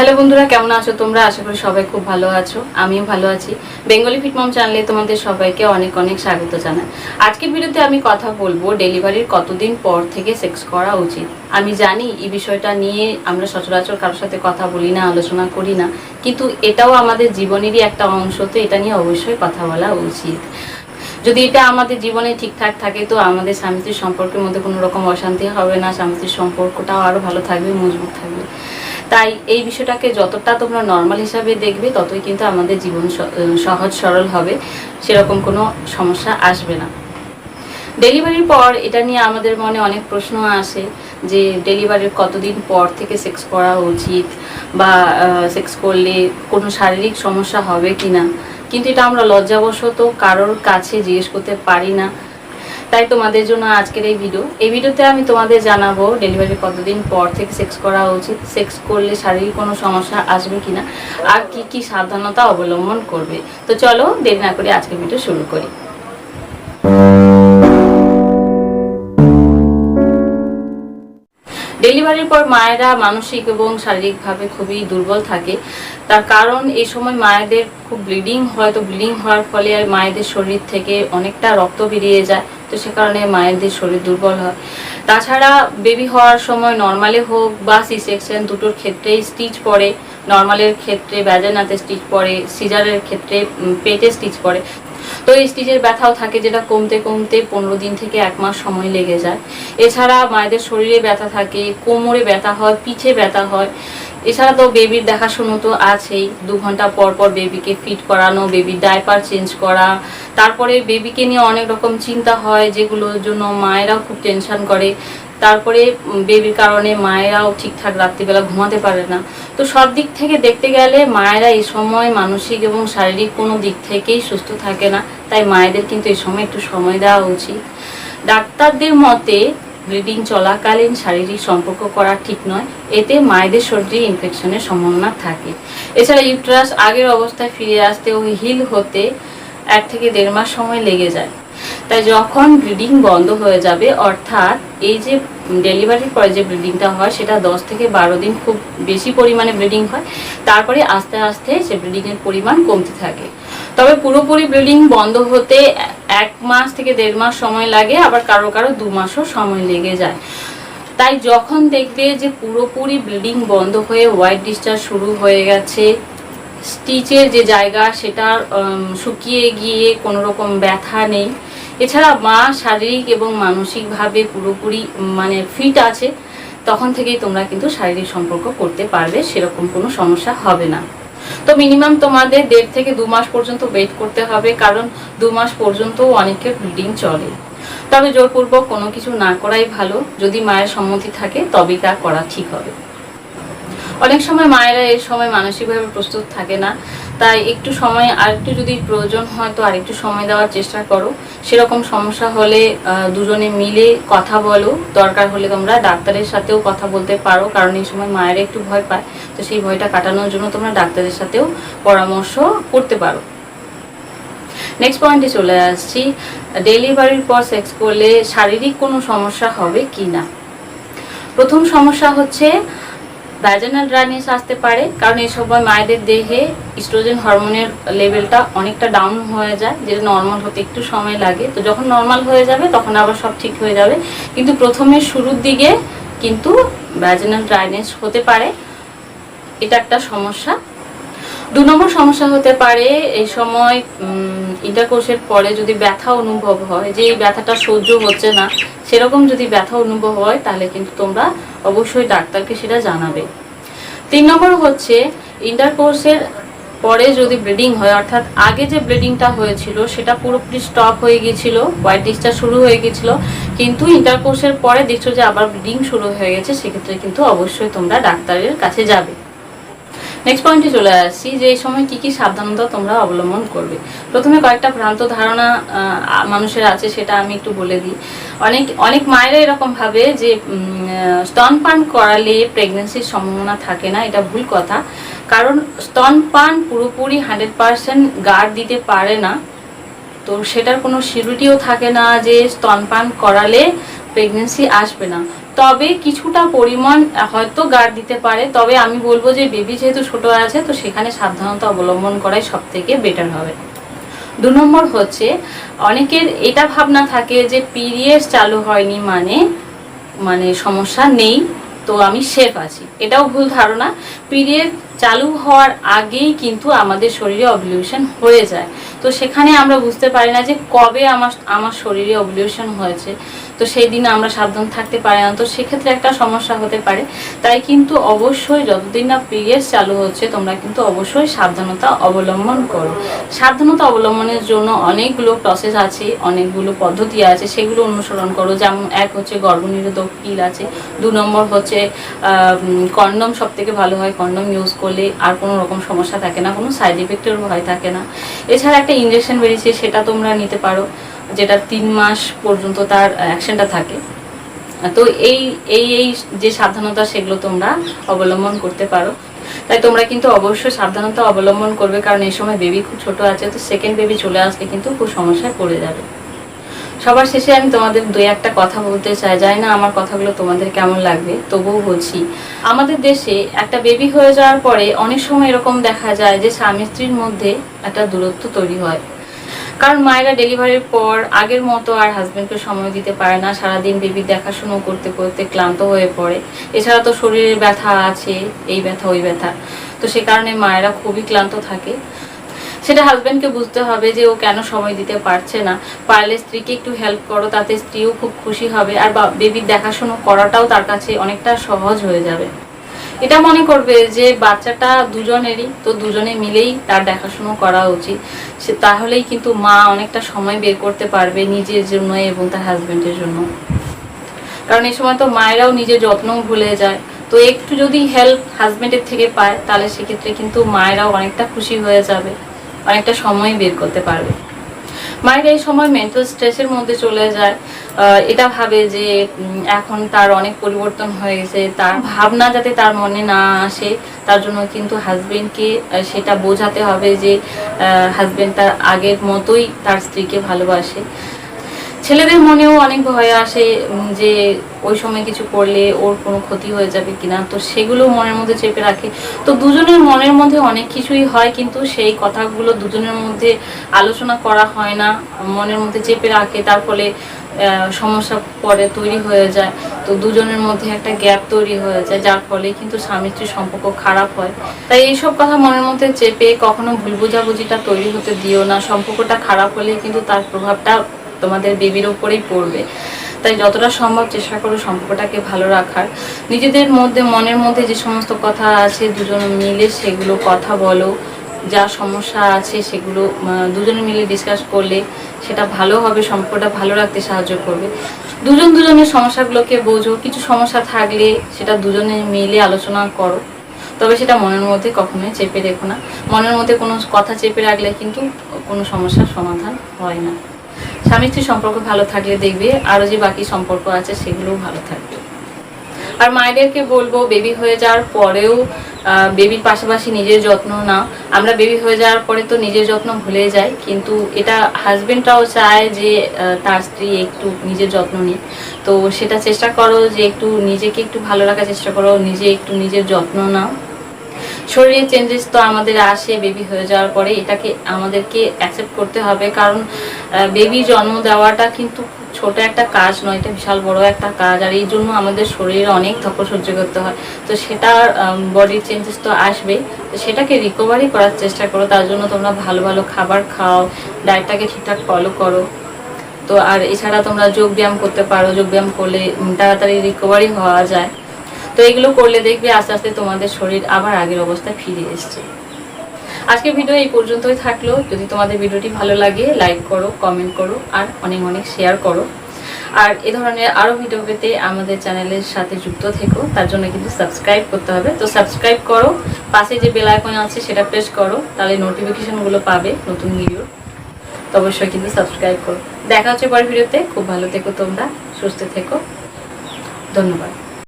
Hello বন্ধুরা, কেমন আছো তোমরা? আশা করি সবাই খুব ভালো আছো, আমিও ভালো আছি। বেঙ্গলি ফিটমম চ্যানেলে তোমাদের সবাইকে অনেক অনেক স্বাগত জানাই। আজকের ভিডিওতে আমি কথা বলব ডেলিভারির কতদিন পর থেকে সেক্স করা উচিত। আমি জানি এই বিষয়টা নিয়ে আমরা সচরাচর কারোর সাথে কথা বলি না, আলোচনা করি না, কিন্তু এটাও আমাদের জীবনেরই একটা অংশ, তো এটা নিয়ে অবশ্যই কথা বলা উচিত। যদি এটা আমাদের জীবনে ঠিকঠাক থাকে, তো আমাদের স্বামী সম্পর্কের মধ্যে কোনো রকম অশান্তি হবে না স্বামী সম্পর্কটাও আরও ভালো থাকবে, মজবুত থাকবে। তাই এই বিষয়টাকে যতটা তোমরা নর্মাল হিসাবে দেখবে, ততই কিন্তু আমাদের জীবন সহজ সরল হবে। সেরকম কোনো সমস্যা আসবে না। ডেলিভারির পর এটা নিয়ে আমাদের মনে অনেক প্রশ্ন আসে যে ডেলিভারির কতদিন পর থেকে সেক্স করা উচিত বা সেক্স করলে কোনো শারীরিক সমস্যা হবে কি না কিন্তু এটা আমরা লজ্জাবশত কারোর কাছে জিজ্ঞেস করতে পারি না। তাই তোমাদের জন্য আজকের এই ভিডিও এই ভিডিওতে আমি তোমাদের জানাব ডেলিভারি কতদিন পর থেকে সেক্স করা উচিত সেক্স করলে শারীরিক কোনো সমস্যা আসবে কিনা, আর কি কি সাবধানতা অবলম্বন করবে। তো চলো দেরি না করে আজকের ভিডিও শুরু করি। ডেলিভারির পর মায়েরা মানসিক এবং শারীরিকভাবে খুবই দুর্বল থাকে। তার কারণ এই সময় মায়েদের খুব ব্লিডিং হয়। তো ব্লিডিং হওয়ার ফলে মায়েদের শরীর থেকে অনেকটা রক্ত বেরিয়ে যায়। তো সে কারণে মায়েদের শরীর দুর্বল হয়। তাছাড়া বেবি হওয়ার সময় নর্মালে হোক বা সি সেকশন দুটোর ক্ষেত্রেই স্টিচ পড়ে নর্মালের ক্ষেত্রে ব্যাজেনাতে স্টিচ পড়ে সিজারের ক্ষেত্রে পেটে স্টিচ পড়ে তো এই স্টিচের ব্যথাও থাকে যেটা কমতে কমতে পনেরো দিন থেকে এক মাস সময় লেগে যায়। এছাড়া মায়েদের শরীরে ব্যথা থাকে, কোমরে ব্যথা হয়, পিঠে ব্যথা হয় এছাড়া তো বেবির দেখাশুনো তো আছেই। দু ঘণ্টা পর পর বেবিকে ফিট করানো বেবির ডাইপার চেঞ্জ করা। তারপরে বেবিকে নিয়ে অনেক রকম চিন্তা হয়, যেগুলোর জন্য মায়েরাও খুব টেনশন করে। তারপরে বেবির কারণে মায়েরাও ঠিকঠাক রাত্রিবেলা ঘুমাতে পারে না। তো সব দিক থেকে দেখতে গেলে মায়েরা এই সময় মানসিক এবং শারীরিক কোনো দিক থেকেই সুস্থ থাকে না। তাই মায়েদের কিন্তু এই সময় একটু সময় দেওয়া উচিত। ডাক্তারদের মতে ব্লিডিং চলাকালীন শারীরিক সম্পর্ক করা ঠিক নয়। এতে মায়েদের শরীরে ইনফেকশনের সম্ভাবনা থাকে। এছাড়া ইউট্রাস আগের অবস্থায় ফিরে আসতে ও হিল হতে এক থেকে দেড় মাস সময় লেগে যায়। তাই যখন ব্লিডিং বন্ধ হয়ে যাবে, অর্থাৎ এই যে ডেলিভারির পরে যে ব্লিডিংটা হয়, সেটা দশ থেকে বারো দিন খুব বেশি পরিমাণে ব্লিডিং হয়। তারপরে আস্তে আস্তে সে ব্লিডিংয়ের পরিমাণ কমতে থাকে। তবে পুরোপুরি ব্লিডিং বন্ধ হতে এক মাস থেকে দেড় মাস সময় লাগে, আবার কারও কারও দু মাসও সময় লেগে যায়। তাই যখন দেখবে যে পুরোপুরি ব্লিডিং বন্ধ হয়ে হোয়াইট ডিসচার্জ শুরু হয়ে গেছে, স্টিচের যে জায়গা সেটা শুকিয়ে গিয়ে কোনো রকম ব্যথা নেই। এছাড়া মা শারীরিক এবং মানসিকভাবে পুরোপুরি মানে ফিট আছে, তখন থেকেই তোমরা কিন্তু শারীরিক সম্পর্ক করতে পারবে, সেরকম কোনো সমস্যা হবে না। তো মিনিমাম তোমাদের দেড় থেকে দু মাস পর্যন্ত ওয়েট করতে হবে, কারণ দু মাস পর্যন্ত অনেকের ব্লিডিং চলে। তবে জোরপূর্বক কোনো কিছু না করাই ভালো, যদি মায়ের সম্মতি থাকে তবে তা করা ঠিক হবে। অনেক সময় মায়েরা এর সময় মানসিকভাবে প্রস্তুত থাকে না তাই একটু সময় আর একটু যদি প্রয়োজন হয় তো আরেকটু সময় দেওয়ার চেষ্টা করো। সেরকম সমস্যা হলে দুজনে মিলে কথা বলো। দরকার হলে তোমরা ডাক্তারের সাথেও কথা বলতে পারো, কারণ এই সময় মায়েরা একটু ভয় পায়। তো সেই ভয়টা কাটানোর জন্য তোমরা ডাক্তারের সাথেও পরামর্শ করতে পারো। নেক্সট পয়েন্টে চলে আসছি। ডেলিভারির পর সেক্স করলে শারীরিক কোনো সমস্যা হবে কি না? প্রথম সমস্যা হচ্ছে ভ্যাজানাল ড্রাইনেস আসতে পারে। কারণ এই সময় মায়েদের দেহে ইস্ট্রোজেন হরমোনের লেভেলটা অনেকটা ডাউন হয়ে যায়, যেটা নর্মাল হতে একটু সময় লাগে। তো যখন নর্মাল হয়ে যাবে, তখন আবার সব ঠিক হয়ে যাবে। কিন্তু প্রথমে শুরুর দিকে কিন্তু ভ্যাজানাল ড্রাইনেস হতে পারে। এটা একটা সমস্যা। দু নম্বর সমস্যা হতে পারে এই সময় ইন্টারকোর্সের পরে যদি ব্যথা অনুভব হয়, যে এই ব্যথাটা সহ্য হচ্ছে না, সেরকম যদি ব্যথা অনুভব হয়, তাহলে কিন্তু তোমরা অবশ্যই ডাক্তারকে সেটা জানাবে। তিন নম্বর হচ্ছে ইন্টারকোর্সের পরে যদি ব্লিডিং হয়, অর্থাৎ আগে যে ব্লিডিংটা হয়েছিল, সেটা পুরোপুরি স্টপ হয়ে গিয়েছিল হোয়াইট ডিসচার্জ শুরু হয়ে গিয়েছিল, কিন্তু ইন্টারকোর্সের পরে দেখছ যে আবার ব্লিডিং শুরু হয়ে গেছে, সেক্ষেত্রে কিন্তু অবশ্যই তোমরা ডাক্তারের কাছে যাবে। নেক্সট পয়েন্টে চলে আসছি যে এই সময় কি কি সাবধানতা তোমরা অবলম্বন করবে। প্রথমে কয়েকটা ভ্রান্ত ধারণা মানুষের আছে, সেটা আমি একটু বলে দিই। অনেক অনেক মায়েরা এরকম ভাবে যে স্তনপান করালে প্রেগনেন্সির সম্ভাবনা থাকে না, এটা ভুল কথা। কারণ স্তনপান পুরোপুরি হান্ড্রেড পার্সেন্ট গার্ড দিতে পারে না। তো সেটার কোনো সিউরিটিও থাকে না যে স্তনপান করালে প্রেগনেন্সি আসবে না। তবে কিছুটা পরিমাণ হয়তো গার্ড দিতে পারে। তবে আমি বলব যে বেবি যেহেতু ছোট আছে, তো সেখানে সাবধানতা অবলম্বন করাই সব থেকে বেটার হবে। দু নম্বর হচ্ছে, অনেকের এটা ভাবনা থাকে যে পিরিয়ডস চালু হয়নি মানে মানে সমস্যা নেই, তো আমি সেফ আছি। এটাও ভুল ধারণা। পিরিয়ড চালু হওয়ার আগেই কিন্তু আমাদের শরীরে অবলিউশন হয়ে যায়। তো সেখানে আমরা বুঝতে পারি না যে কবে আমার আমার শরীরে অবলিউশন হয়েছে। তো সেই দিন আমরা সাবধান থাকতে পারি না। তো সেক্ষেত্রে একটা সমস্যা হতে পারে। তাই কিন্তু অবশ্যই যতদিন না পিরিয়ড চালু হচ্ছে, তোমরা কিন্তু অবশ্যই সাবধানতা অবলম্বন করো। সাবধানতা অবলম্বনের জন্য অনেকগুলো প্রসেস আছে, অনেকগুলো পদ্ধতি আছে। সেগুলো অনুসরণ করো। যেমন এক হচ্ছে গর্ভনিরোধক পিল আছে। দু নম্বর হচ্ছে কন্ডম সব থেকে ভালো হয়। কন্ডম ইউজ করলে আর কোনো রকম সমস্যা থাকে না, কোনো সাইড ইফেক্টের ভয় থাকে না। এছাড়া একটা ইঞ্জেকশন বেরিয়েছে, সেটা তোমরা নিতে পারো, যেটা তিন মাস পর্যন্ত তার অ্যাকশনটা থাকে। তো এই এই এই যে সাবধানতা সেগুলো তোমরা অবলম্বন করতে পারো। তাই তোমরা কিন্তু অবশ্যই সাবধানতা অবলম্বন করবে, কারণ এই সময় বেবি খুব ছোট আছে, তো সেকেন্ড বেবি চলে আসলে কিন্তু খুব সমস্যায় পড়ে যাবে। সবার শেষে আমি তোমাদের দুই একটা কথা বলতে চাই। জানি না আমার কথাগুলো তোমাদের কেমন লাগবে, তবুও বলছি। আমাদের দেশে একটা বেবি হয়ে যাওয়ার পরে অনেক সময় এরকম দেখা যায় যে স্বামী স্ত্রীর মধ্যে একটা দূরত্ব তৈরি হয়। কারণ মায়েরা ডেলিভারির পর আগের মতো আর হাজবেন্ডকে সময় দিতে পারে না, সারাদিন বেবি দেখাশুনো করতে করতে ক্লান্ত হয়ে পড়ে। এছাড়া তো শরীরের ব্যথা আছে, এই ব্যথা, ওই ব্যথা। তো সে কারণে মায়েরা খুবই ক্লান্ত থাকে। সেটা হাজব্যান্ডকে বুঝতে হবে যে ও কেন সময় দিতে পারছে না। পারলে স্ত্রীকে একটু হেল্প করো, তাতে স্ত্রীও খুব খুশি হবে আর বেবির দেখাশুনো করাটাও তার কাছে অনেকটা সহজ হয়ে যাবে। এটা মনে করবে যে বাচ্চাটা দুজনেরই, তো দুজনে মিলেই তার দেখাশুনো করা উচিত। সে, তাহলেই কিন্তু মা অনেকটা সময় বের করতে পারবে নিজের জন্য এবং তার হাজব্যান্ডের জন্য। কারণ এই সময় তো মায়েরাও নিজের যত্নও ভুলে যায়। তো একটু যদি হেল্প হাজবেন্ডের থেকে পায়, তাহলে সেক্ষেত্রে কিন্তু মায়েরাও অনেকটা খুশি হয়ে যাবে। অনেকটা সময় বের করতে পারবে। মায়ের এই সময় মেন্টাল স্ট্রেসের মধ্যে চলে যায়। এটা ভাবে যে এখন তার অনেক পরিবর্তন হয়েছে। তার ভাবনা যাতে তার মনে না আসে, তার জন্য কিন্তু হাজবেন্ডকে সেটা বোঝাতে হবে যে হাজবেন্ড তার আগের মতোই তার স্ত্রীকে ভালোবাসে। ছেলেদের মনেও অনেক ভয় আসে যে ওই সময় কিছু করলে ওর কোনো ক্ষতি হয়ে যাবে কিনা। তো সেগুলো মনের মধ্যে চেপে রাখে। তো দুজনের মনের মধ্যে অনেক কিছুই হয়, কিন্তু সেই কথাগুলো দুজনের মধ্যে আলোচনা করা হয় না, মনের মধ্যে চেপে রাখে, তার ফলে সমস্যা পরে তৈরি হয়ে যায়। তো দুজনের মধ্যে একটা গ্যাপ তৈরি হয়ে যায়, যার ফলে কিন্তু স্বামী স্ত্রীর সম্পর্ক খারাপ হয়। তাই এইসব কথা মনের মধ্যে চেপে কখনো ভুল বোঝাবুঝিটা তৈরি হতে দিও না। সম্পর্কটা খারাপ হলে কিন্তু তার প্রভাবটা তোমাদের বেবির উপরেই পড়বে। তাই যতটা সম্ভব চেষ্টা করো সম্পর্কটাকে ভালো রাখার। নিজেদের মধ্যে, মনের মধ্যে যে সমস্ত কথা আছে, দুজন মিলে সেগুলো কথা বলো। যা সমস্যা আছে সেগুলো দুজনে মিলে ডিসকাস করলে সেটা ভালো হবে, সম্পর্কটা ভালো রাখতে সাহায্য করবে। দুজন দুজনের সমস্যাগুলোকে বোঝো। কিছু সমস্যা থাকলে সেটা দুজনে মিলে আলোচনা করো। তবে সেটা মনের মধ্যে কখনোই চেপে রেখো না। মনের মধ্যে কোনো কথা চেপে রাখলে কিন্তু কোনো সমস্যার সমাধান হয় না। স্বামী স্ত্রীর সম্পর্ক ভালো থাকলে দেখবে, আরও যে বাকি সম্পর্ক আছে সেগুলোও ভালো থাকবে। আর মায়েদেরকে বলব বেবি হয়ে যাওয়ার পরেও বেবির পাশাপাশি নিজের যত্ন নাও আমরা বেবি হয়ে যাওয়ার পরে তো নিজের যত্ন ভুলে যাই, কিন্তু এটা হাজবেন্ডরাও চায় যে তার স্ত্রী একটু নিজের যত্ন নিক। তো সেটা চেষ্টা করো যে, একটু নিজেকে একটু ভালো রাখার চেষ্টা করো, নিজে একটু নিজের যত্ন নাও। শরীরে চেঞ্জেস তো আমাদের আসে বেবি হয়ে যাওয়ার পরে এটাকে আমাদেরকে অ্যাকসেপ্ট করতে হবে। কারণ বেবি জন্ম দেওয়াটা কিন্তু ছোট একটা কাজ নয়, এটা বিশাল বড় একটা কাজ। আর এই জন্য আমাদের শরীরে অনেক ধকল সহ্য করতে হয়। তো সেটার বডির চেঞ্জেস তো আসবে। তো সেটাকে রিকভারি করার চেষ্টা করো। তার জন্য তোমরা ভালো ভালো খাবার খাও ডায়েটটাকে ঠিকঠাক ফলো করো। তো আর এছাড়া তোমরা যোগ ব্যায়াম করতে পারো। যোগ ব্যায়াম করলে তাড়াতাড়ি রিকভারি হওয়া যায়। তো এগুলো করলে দেখবে আস্তে আস্তে তোমাদের শরীর আবার আগের অবস্থায় ফিরে এসছে। আজকের ভিডিও এই পর্যন্তই থাকল। যদি তোমাদের ভিডিওটি ভালো লাগে লাইক করো কমেন্ট করো, আর অনেক অনেক শেয়ার করো। আর এ ধরনের আরও ভিডিও পেতে আমাদের চ্যানেলের সাথে যুক্ত থেকো। তার জন্য কিন্তু সাবস্ক্রাইব করতে হবে। তো সাবস্ক্রাইব করো, পাশে যে বেল আইকন আছে সেটা প্রেস করো, তাহলে নোটিফিকেশনগুলো পাবে নতুন ভিডিও তো অবশ্যই কিন্তু সাবস্ক্রাইব করো। দেখা হচ্ছে পরের ভিডিওতে খুব ভালো থেকো তোমরা, সুস্থ থেকো। ধন্যবাদ।